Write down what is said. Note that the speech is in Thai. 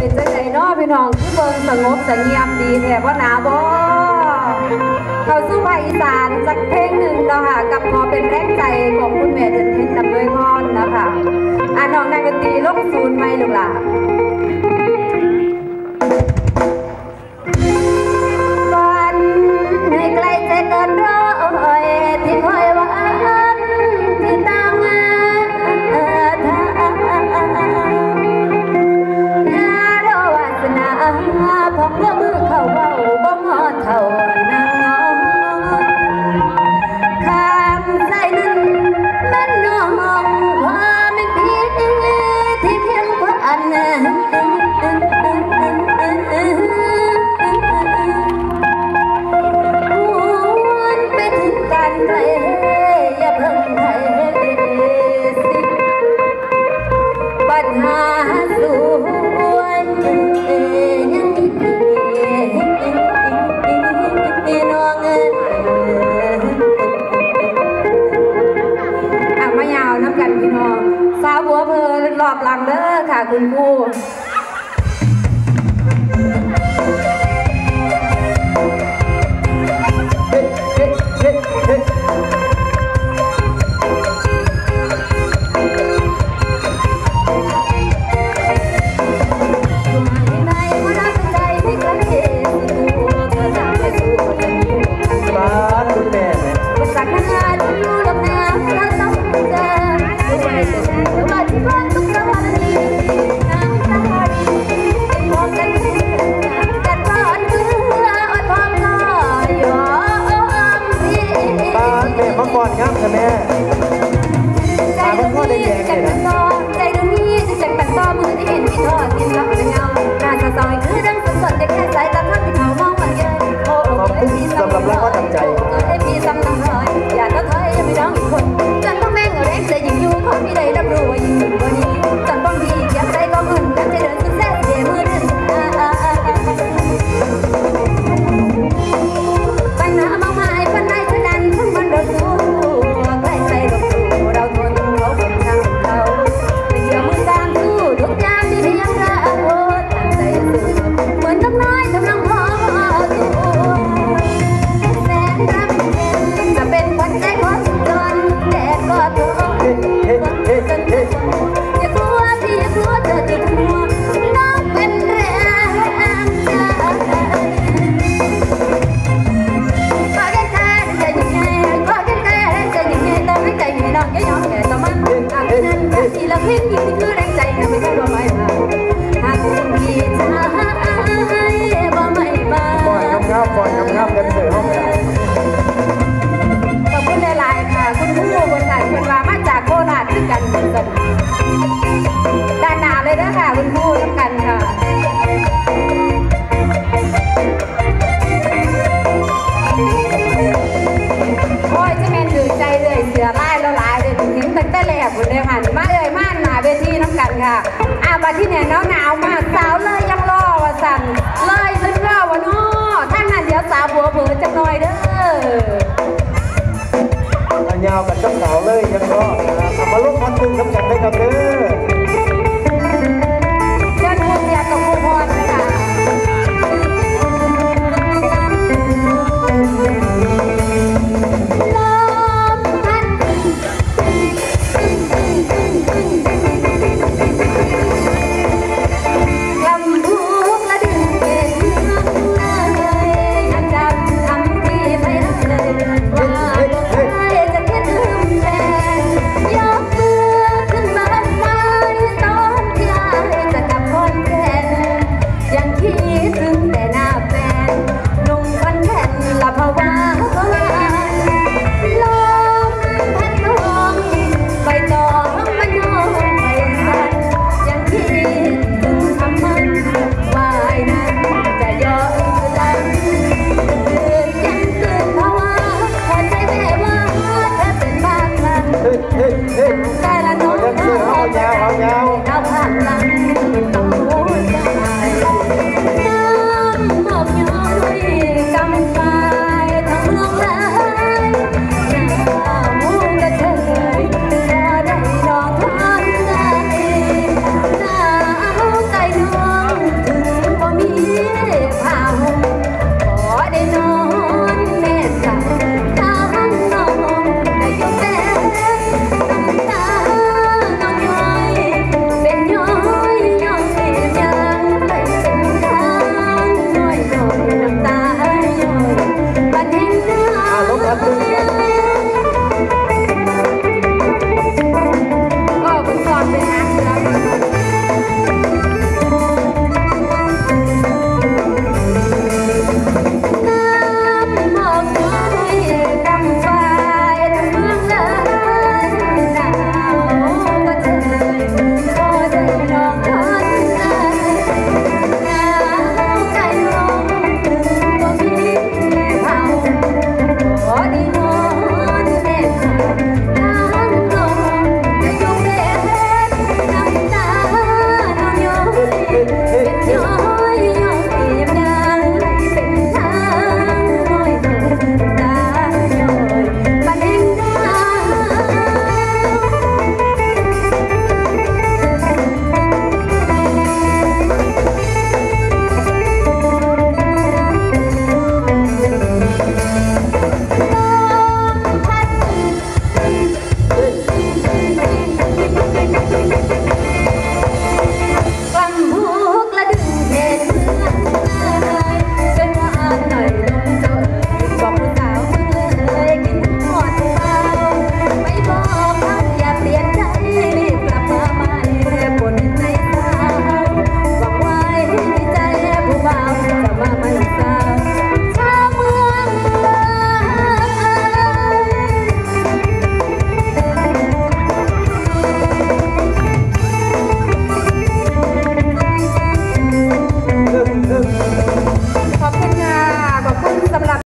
เป็นจังไหนน้อพี่น้องที่เบิ่งสงบสงียมดีแท้ว่หนาบ่เขาสู้ภาคอีสานสักเพลงหนึ่งเนาะค่ะกับพอเป็นแรงใจของคุณแม่เดินเพชรนำด้วยพรนะคะอะน้องนายกตีลกศูนย์ไหมลูกหลา อบหลังเด้อค่ะคุณครู